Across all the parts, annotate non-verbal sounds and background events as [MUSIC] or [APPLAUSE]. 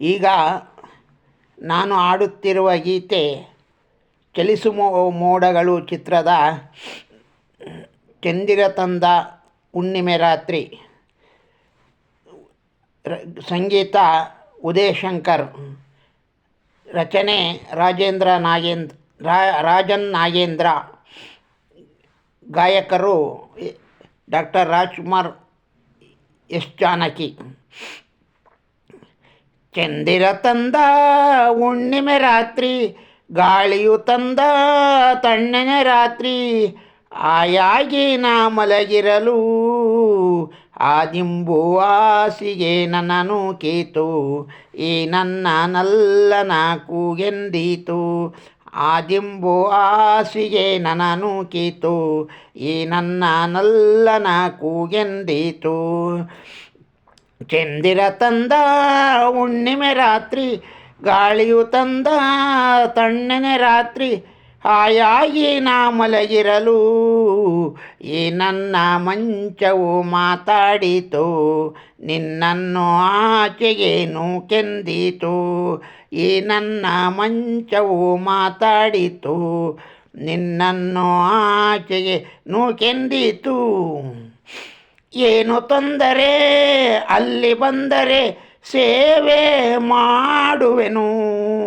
ಈಗ ನಾನು ಆಡುತ್ತಿರುವ ಗೀತೆ ಚಲಿಸು ಮೋಡಗಳು ಚಿತ್ರದ ಚಂದಿರ ತಂದ ಹುಣ್ಣಿಮೆ ರಾತ್ರಿ. ಸಂಗೀತ ಉದಯ್ ಶಂಕರ್ ರಚನೆ ರಾಜೇಂದ್ರ ನಾಗೇಂದ್ರ ರಾಜನ್ ನಾಗೇಂದ್ರ, ಗಾಯಕರು ಡಾಕ್ಟರ್ ರಾಜ್ಕುಮಾರ್ ಎಸ್ ಜಾನಕಿ. ಚಂದಿರ ತಂದ ಹುಣ್ಣಿಮೆ ರಾತ್ರಿ, ಗಾಳಿಯು ತಂದ ತಣ್ಣನೆ ರಾತ್ರಿ, ಆಯಾಗಿ ನಾ ಮಲಗಿರಲು ಆದಿಂಬು ಆಸಿಗೆ ನನ್ನನು ಕೀತು, ಈ ನನ್ನ ನಲ್ಲನ ಕೂಗೆಂದೀತು ಆದಿಂಬು ಆಸಿಗೆ ನನ್ನನು ಕೀತು, ಈ ನನ್ನ ನಲ್ಲನ ಕೂಗೆಂದೀತು ಚಂದಿರ ತಂದ, ಹುಣ್ಣಿಮೆ ರಾತ್ರಿ, ಗಾಳಿಯು ತಂದ, ತಣ್ಣನೆ ರಾತ್ರಿ, ಹಾಯಾಗಿ ನಾ ಮಲಗಿರಲು, ಈ ನನ್ನ ಮಂಚವು ಮಾತಾಡಿತು, ನಿನ್ನನ್ನು ಆಚೆಗೇನು ಕೆಂದಿತು, ಈ ನನ್ನ ಮಂಚವು ಮಾತಾಡಿತು, ನಿನ್ನನ್ನು ಆಚೆಗೆ ಕೆಂದೀತು. ಏನು ತೊಂದರೆ? ಅಲ್ಲಿ ಬಂದರೆ ಸೇವೆ ಮಾಡುವೆನು.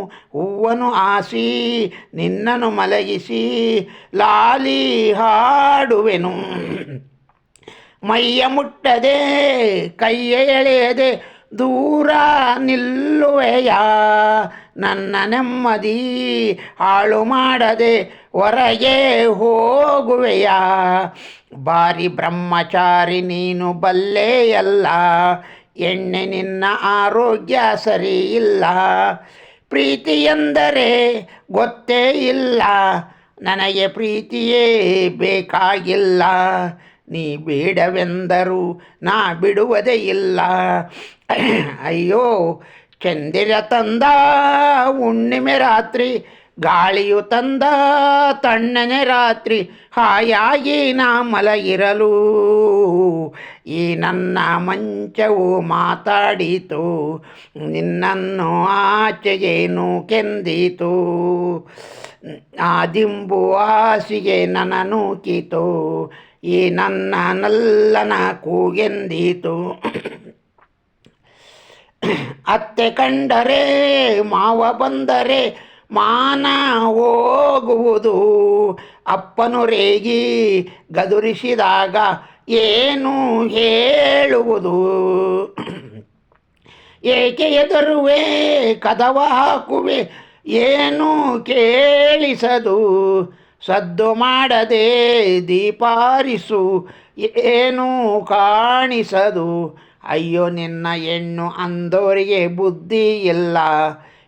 ಹೂವನು ಆಸಿ ನಿನ್ನನ್ನು ಮಲಗಿಸಿ, ಲಾಲಿ ಹಾಡುವೆನು. ಮೈಯ ಮುಟ್ಟದೆ, ಕೈಯ ಎಳೆಯದೆ ದೂರ ನಿಲ್ಲುವೆಯ? ನನ್ನ ನೆಮ್ಮದಿ ಹಾಳು ಮಾಡದೆ ಹೊರಗೆ ಹೋಗುವೆಯ? ಬಾರಿ ಬ್ರಹ್ಮಚಾರಿ ನೀನು ಬಲ್ಲೆಯಲ್ಲ ಎಣ್ಣೆ ನಿನ್ನ ಆರೋಗ್ಯ ಸರಿ ಇಲ್ಲ. ಪ್ರೀತಿ ಎಂದರೆ ಗೊತ್ತೇ ಇಲ್ಲ. ನನಗೆ ಪ್ರೀತಿಯೇ ಬೇಕಾಗಿಲ್ಲ. ನೀ ಬೇಡವೆಂದರು ನಾ ಬಿಡುವುದೇ ಇಲ್ಲ. ಅಯ್ಯೋ ಚಂದಿರ ತಂದ, ಹುಣ್ಣಿಮೆ ರಾತ್ರಿ ಗಾಳಿಯು ತಂದ, ತಣ್ಣನೆ ರಾತ್ರಿ ಹಾಯಾಗಿ ನಾ ಮಲಗಿರಲು ಈ ನನ್ನ ಮಂಚವು ಮಾತಾಡಿತು, ನಿನ್ನನ್ನು ಆಚೆಗೇನು ಕೆಂದಿತು ಆ ದಿಂಬು ಆಸಿಗೆ ನನ್ನ ನೂಕಿತು, ಈ ನನ್ನ ನಲ್ಲನ ಕೂಗೆಂದೀತು. [COUGHS] ಅತ್ತೆ ಕಂಡರೆ, ಮಾವ ಬಂದರೆ ಮಾನ ಹೋಗುವುದು. ಅಪ್ಪನು ರೇಗಿ ಗದುರಿಸಿದಾಗ ಏನು ಹೇಳುವುದು? [COUGHS] ಏಕೆ ಎದುರುವೆ ಕದವ ಹಾಕುವೆ, ಏನು ಕೇಳಿಸದು? ಸದ್ದು ಮಾಡದೆ ದೀಪಾರಿಸು, ಏನು ಕಾಣಿಸದು? ಅಯ್ಯೋ, ನಿನ್ನ ಹೆಣ್ಣು ಅಂದೋರಿಗೆ ಬುದ್ಧಿ ಇಲ್ಲ.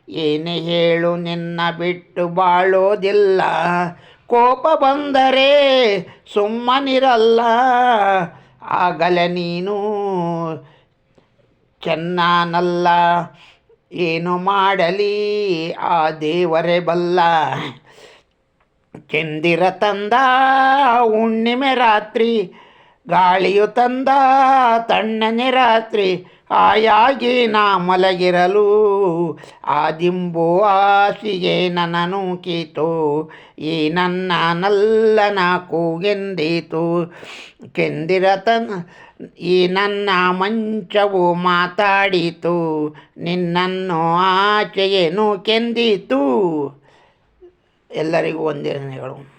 ಏನೇ ಹೇಳು, ನಿನ್ನ ಬಿಟ್ಟು ಬಾಳೋದಿಲ್ಲ. ಕೋಪ ಬಂದರೆ ಸುಮ್ಮನಿರಲ್ಲ. ಆಗಲೇ ನೀನು ಚೆನ್ನಾನಲ್ಲ. ಏನು ಮಾಡಲಿ? ಆ ದೇವರೇ ಬಲ್ಲ. ಚಂದಿರ ತಂದ ಹುಣ್ಣಿಮೆ ರಾತ್ರಿ ಗಾಳಿಯು ತಂದ ತಣ್ಣನೆ ರಾತ್ರಿ ಆಯಾಗಿ ನಾ ಮಲಗಿರಲು. ಆ ದಿಂಬು ಹಾಸಿಗೆ ನನ್ನ ನೂಕಿತು ಈ ನನ್ನ ನಲ್ಲನ ಕೂಗೆಂದೀತು ಕೆಂದಿರ ತನ್ ಈ ನನ್ನ ಮಂಚವು ಮಾತಾಡಿತು. ನಿನ್ನನ್ನು ಆಚೆಗೆ ಕೆಂದಿತು. ಎಲ್ಲರಿಗೂ ವಂದನೆಗಳು.